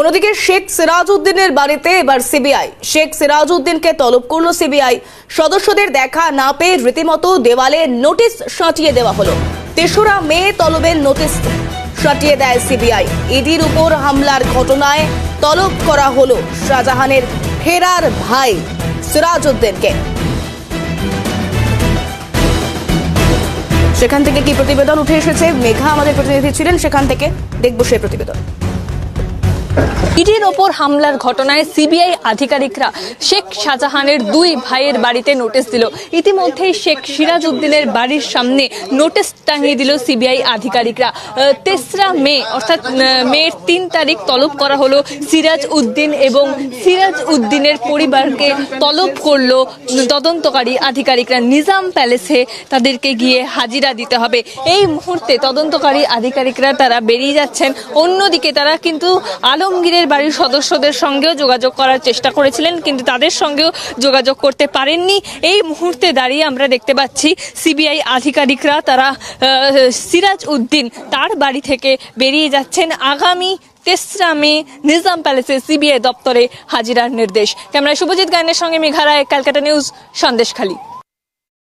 অন্যদিকে শেখ সিরাজউদ্দিনের বাড়িতে এবার সিবিআই। শেখ সিরাজউদ্দিনকে তলব করল সিবিআই। সদস্যদের দেখা না পেয়ে রীতিমতো দেওয়ালে নোটিশ সাঁটিয়ে দেওয়া হলো। তেসরা মে তলবের নোটিশ সাঁটিয়ে দেয় সিবিআই। ইডির উপর হামলার ঘটনায় তলব করা হলো শাহজাহানের ফেরার ভাই সিরাজউদ্দিনকে। সেখান থেকে কি প্রতিবেদন উঠে এসেছে? মেঘা আমাদের প্রতিনিধি ছিলেন, সেখান থেকে দেখব সেই প্রতিবেদন। ইডির ওপর হামলার ঘটনায় সিবিআই আধিকারিকরা শেখ শাহজাহানের দুই ভাইয়ের বাড়িতে নোটিশ দিল। ইতিমধ্যেই শেখ সিরাজ উদ্দিনের বাড়ির সামনে নোটিশ টাঙিয়ে দিল সিবিআই আধিকারিকরা। তেসরা মে, অর্থাৎ মেয়ের তিন তারিখ তলব করা হলো সিরাজ উদ্দিন এবং সিরাজ উদ্দিনের পরিবারকে তলব করল তদন্তকারী আধিকারিকরা। নিজাম প্যালেসে তাদেরকে গিয়ে হাজিরা দিতে হবে। এই মুহূর্তে তদন্তকারী আধিকারিকরা তারা বেরিয়ে যাচ্ছেন। অন্যদিকে তারা কিন্তু আলমগীরের বাড়ির সদস্যদের সঙ্গেও যোগাযোগ করার চেষ্টা করেছিলেন, কিন্তু তাদের সঙ্গেও যোগাযোগ করতে পারেননি। এই মুহূর্তে দাঁড়িয়ে আমরা দেখতে পাচ্ছি সিবিআই আধিকারিকরা, তারা সিরাজ উদ্দিন তার বাড়ি থেকে বেরিয়ে যাচ্ছেন। আগামী তেসরা মে নিজাম প্যালেসে সিবিআই দপ্তরে হাজিরার নির্দেশ। ক্যামেরায় শুভজিৎ গায়নের সঙ্গে মেঘা রায় ক্যালকাটা নিউজ, সন্দেশখালী।